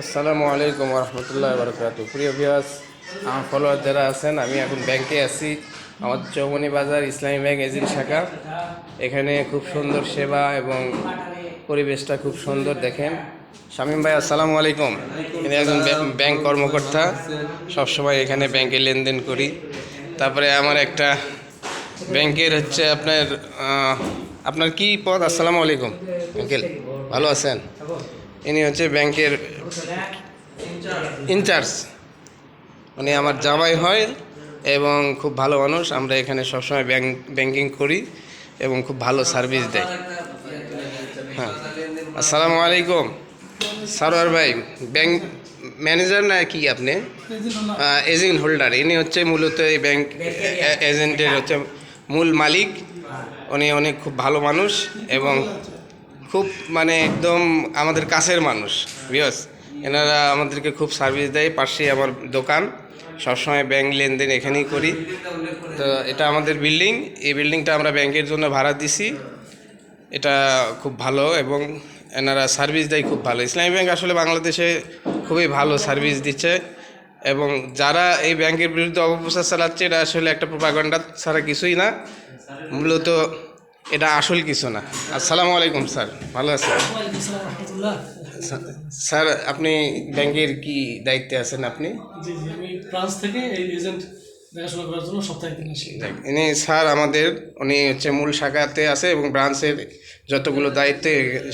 আসসালামু আলাইকুম রহমতুল্লাহ বরকাত প্রিয় ভিয়াস আমার ফলোয়ার যারা আছেন, আমি এখন ব্যাংকে আছি। আমার চৌমনি বাজার ইসলামী ব্যাংক এজেন্ট শাখা। এখানে খুব সুন্দর সেবা এবং পরিবেশটা খুব সুন্দর দেখেন। শামীম ভাই, আসসালামু আলাইকুম। আমি একজন ব্যাংক কর্মকর্তা। সবসময় এখানে ব্যাংকে লেনদেন করি। তারপরে আমার একটা ব্যাংকের হচ্ছে আপনার আপনার কি পদ? আসসালামু আলাইকুম। আঙ্কেল ভালো আছেন? ইনি হচ্ছে ব্যাংকের ইনচার্জ। উনি আমার জামাই হয় এবং খুব ভালো মানুষ। আমরা এখানে সবসময় ব্যাংক ব্যাংকিং করি এবং খুব ভালো সার্ভিস দেয়। হ্যাঁ। আসসালামু আলাইকুম। সারোয়ার ভাই, ব্যাংক ম্যানেজার না কি আপনি? এজেন্ট হোল্ডার ইনি হচ্ছে মূলত এই ব্যাংক এজেন্টের হচ্ছে মূল মালিক। উনি অনেক খুব ভালো মানুষ এবং খুব মানে একদম আমাদের কাছের মানুষ বিয়স এনারা আমাদেরকে খুব সার্ভিস দেয়, পাশেই আমার দোকান। সবসময় ব্যাংক লেনদেন এখানেই করি। তো এটা আমাদের বিল্ডিং এই বিল্ডিংটা আমরা ব্যাংকের জন্য ভাড়া দিছি। এটা খুব ভালো এবং এনারা সার্ভিস দেয় খুব ভালো। ইসলামী ব্যাংক আসলে বাংলাদেশে খুবই ভালো সার্ভিস দিচ্ছে এবং যারা এই ব্যাংকের বিরুদ্ধে অপপ্রচার চালাচ্ছে, এটা আসলে একটা প্রোপাগান্ডা ছাড়া কিছুই না। মূলত এটা আসল কিছু না। আসসালামু আলাইকুম স্যার। ভালো আছেন? স্যার আপনি ব্যাংকের কি দায়িত্বে আছেন আপনি? থেকে এই এজেন্ট ইনি স্যার আমাদের উনি হচ্ছে মূল শাখাতে আছে এবং ব্রাঞ্চের যতগুলো দায়িত্ব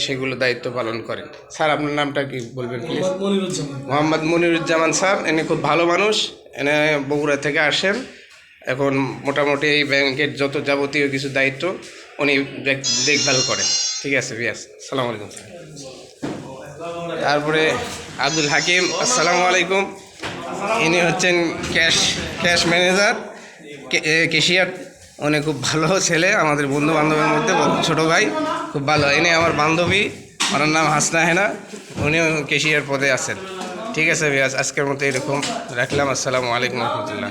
সেগুলো দায়িত্ব পালন করেন। স্যার আপনার নামটা কি বলবেন প্লিজ মোহাম্মদ মনিরুজ্জামান। মোহাম্মদ মনিরুজ্জামান স্যার ইনি খুব ভালো মানুষ। এনে বগুড়া থেকে আসেন। এখন মোটামুটি এই ব্যাংকের যত যাবতীয় কিছু দায়িত্ব উনি দেখভাল করেন। ঠিক আছে, বিয়াস। সালাম আলাইকুম তারপরে আব্দুল হাকিম, আসসালামু আলাইকুম। ইনি হচ্ছেন ক্যাশ ক্যাশ ম্যানেজার কেশিয়ার। উনি খুব ভালো ছেলে, আমাদের বন্ধু বান্ধবের মধ্যে ছোট ভাই, খুব ভালো। ইনি আমার বান্ধবী, ওনার নাম হাসনা হেনা। উনিও কেশিয়ার পদে আছেন। ঠিক আছে, বিয়াস, আজকের মতো এরকম। রাখলাম, আসসালামু আলাইকুম, রহমতুল্লাহ।